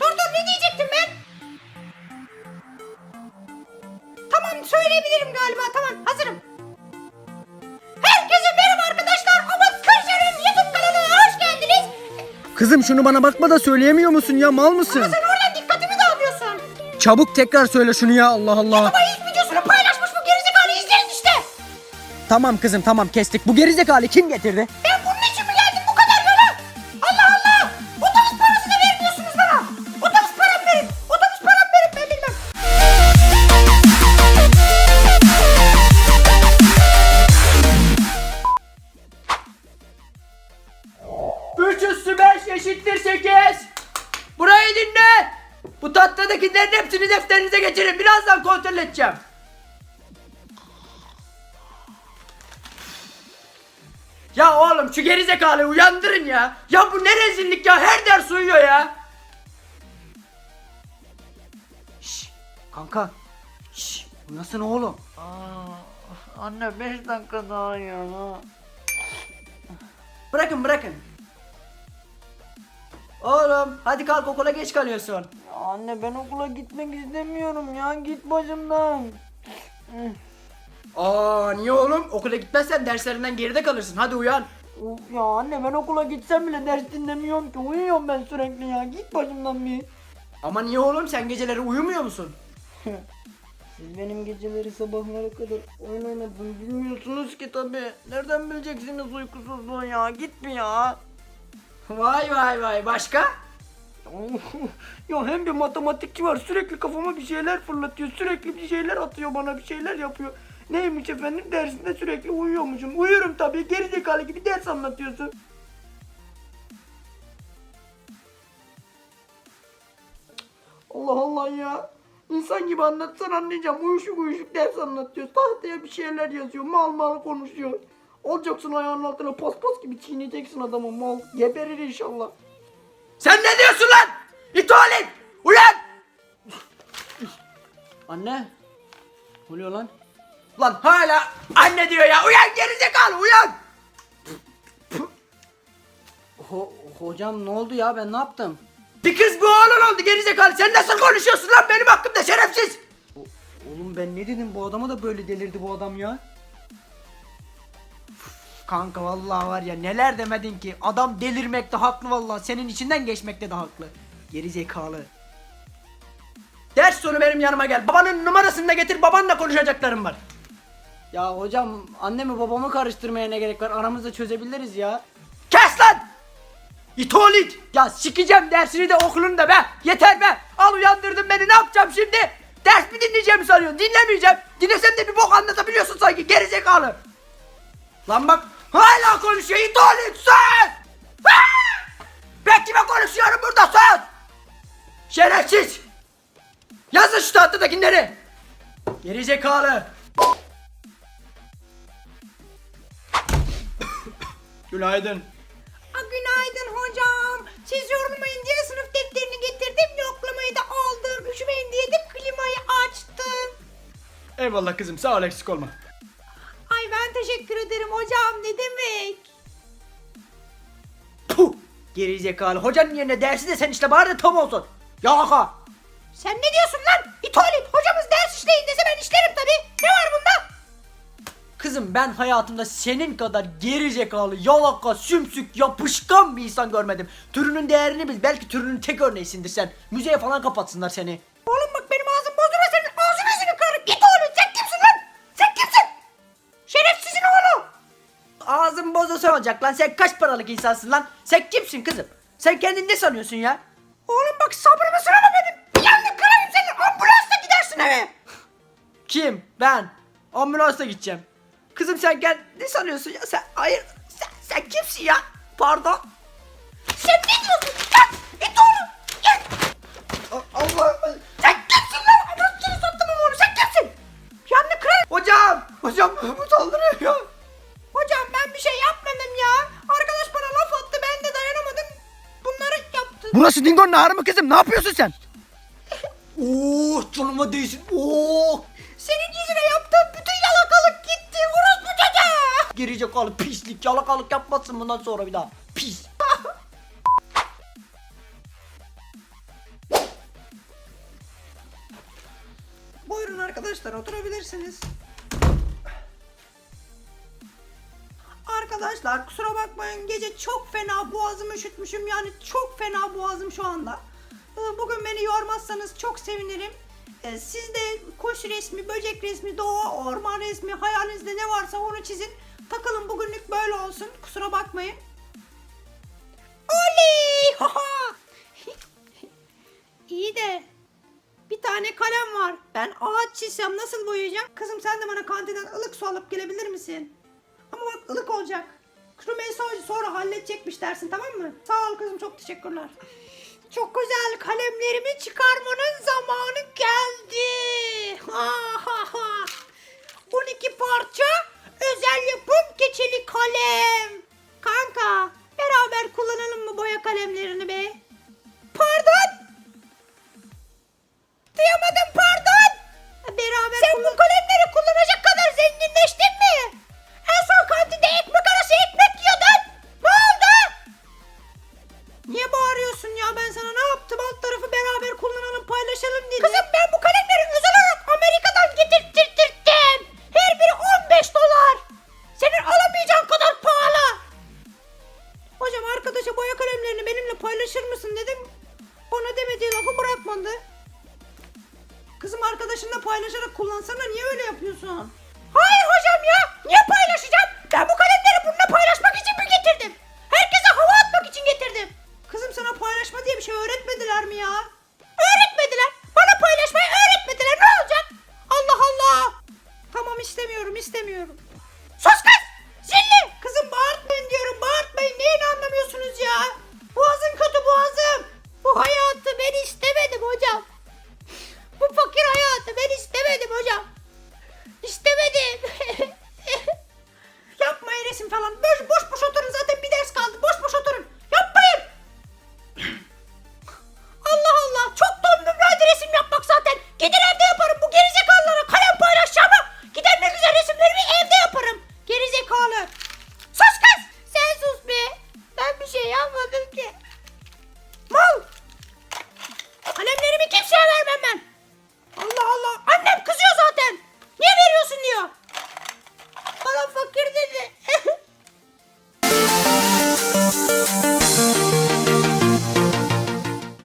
Dur dur ne diyecektim ben? Tamam söyleyebilirim galiba tamam hazırım. Herkese merhaba arkadaşlar. Umut Kırşar'ın YouTube kanalına hoş geldiniz. Kızım şunu bana bakma da söyleyemiyor musun ya mal mısın? Sen oradan dikkatimi dağılıyorsun. Çabuk tekrar söyle şunu ya Allah Allah. Ama ilk videosunu paylaşmış bu gerizekalı izleriz işte. Tamam kızım tamam kestik. Bu gerizekalı kim getirdi? Ben eşittir sekiz. Burayı dinle. Bu tatlıdakilerin hepsini defterinize geçirin. Birazdan kontrol edeceğim. Ya oğlum şu gerizekalıyı uyandırın ya. Ya bu ne rezillik ya. Her ders uyuyor ya. Şş, kanka. Şş, nasılsın oğlum? Anne 5 dakika daha ya. Bırakın bırakın. Oğlum hadi kalk okula geç kalıyorsun. Anne ben okula gitmek istemiyorum ya. Git başımdan. Aa niye oğlum? Okula gitmezsen derslerinden geride kalırsın. Hadi uyan. Of ya anne ben okula gitsem bile ders dinlemiyorum ki. Uyuyorum ben sürekli ya. Git başımdan bir. Ama niye oğlum? Sen geceleri uyumuyor musun? Siz benim geceleri sabahlara kadar oyun oynadım bilmiyorsunuz ki tabi. Nereden bileceksiniz uykusuzluğu ya? Git mi ya? Vay vay vay. Başka? ya hem bir matematikçi var sürekli kafama bir şeyler fırlatıyor sürekli bir şeyler atıyor bana bir şeyler yapıyor. Neymiş efendim dersinde sürekli uyuyormuşum. Uyuyorum tabii gerizekalı gibi ders anlatıyorsun. Allah Allah ya. İnsan gibi anlatsan anlayacağım. Uyuşuk uyuşuk ders anlatıyor. Tahtaya bir şeyler yazıyor. Mal mal konuşuyor. Olacaksın ayağının altına paspas gibi çiğneyeceksin adamı mal. Geberir inşallah. Sen ne diyorsun lan? İtuvalet! Uyan! Anne. Ne oluyor lan? Lan hala anne diyor ya. Uyan gerizekalı uyan! Ho- hocam ne oldu ya ben ne yaptım? Bir kız bu oğlan oldu gerizekalı. Sen nasıl konuşuyorsun lan benim hakkımda şerefsiz? Oğlum ben ne dedim bu adama da böyle delirdi bu adam ya. Kanka vallahi var ya neler demedin ki. Adam delirmekte haklı vallahi. Senin içinden geçmekte de haklı. Geri zekalı. Ders sonu benim yanıma gel. Babanın numarasını da getir. Babanla konuşacaklarım var. Ya hocam annemi babamı karıştırmaya ne gerek var aramızda çözebiliriz ya. Kes lan! İtolit! Ya sikeceğim dersini de okulunu da be! Yeter be! Al uyandırdın beni ne yapacağım şimdi? Ders mi dinleyeceğimi sanıyorsun? Dinlemeyeceğim. Dinlesem de bir bok anlatabiliyorsun sanki geri zekalı. Lan bak hala konuşuyor İtolit sus! Ben kime konuşuyorum burada sus! Şerefsiz! Yazın şu tahtıdakileri! Geri zekalı! Günaydın. Aa, günaydın hocam. Siz yorulmayın diye sınıf defterini getirdim. Yoklamayı da aldım. Üşümeyin diye de klimayı açtım. Eyvallah kızım sağ ol eksik olma. Teşekkür ederim hocam. Ne demek? Puh! Geri zekalı. Hocanın yerine dersi de sen işte bari de tam olsun. Yaka! Sen ne diyorsun lan? İtolit hocamız ders işleyin dese ben işlerim tabii. Ne var bunda? Kızım ben hayatımda senin kadar geri zekalı, yalaka, sümsük, yapışkan bir insan görmedim. Türünün değerini bil. Belki türünün tek örneğisindir sen. Müzeye falan kapatsınlar seni. Ağzın bozulsa olacak lan. Sen kaç paralık insansın lan? Sen kimsin kızım? Sen kendini ne sanıyorsun ya? Oğlum bak sabrımı sınama benim. Yanını kırarım senin. Ambulansla gidersin eve. Kim? Ben. Ambulansla gideceğim. Kızım sen gel ne sanıyorsun ya? Sen hayır. Sen, sen kimsin ya? Pardon. Sen ne diyorsun? Lan git oğlum. Gel. Allah Sen kimsin lan? Anasını sattım onu. Sen kimsin? Yanını kırarım. Hocam! Hocam Burası Dingo'nun ağrı mı kızım? Ne yapıyorsun sen? Oo, canıma değsin. Oo. Senin yüzüne yaptığım bütün yalakalık gitti. Uruz bu çocuğa. Gelecek oğlum pislik. Yalakalık yapmasın bundan sonra bir daha. Pis. Buyurun arkadaşlar oturabilirsiniz. Arkadaşlar kusura bakmayın gece çok fena boğazımı üşütmüşüm yani çok fena boğazım şu anda. Ee, Bugün beni yormazsanız çok sevinirim. Ee, Siz de kuş resmi, böcek resmi, doğa, orman resmi hayalinizde ne varsa onu çizin. Takılın bugünlük böyle olsun kusura bakmayın. Oley! İyi de bir tane kalem var. Ben ağaç çizsem nasıl boyayacağım? Kızım sen de bana kantinden ılık su alıp gelebilir misin? Ama bak ılık olacak. Rümeysa Hoca sonra halledecekmiş dersin tamam mı? Sağ ol kızım çok teşekkürler. Çok güzel kalemlerimi çıkarmanın zamanı geldi. Ha Kızım arkadaşınla paylaşarak kullansana niye öyle yapıyorsun? Hayır hocam ya niye paylaşacağım?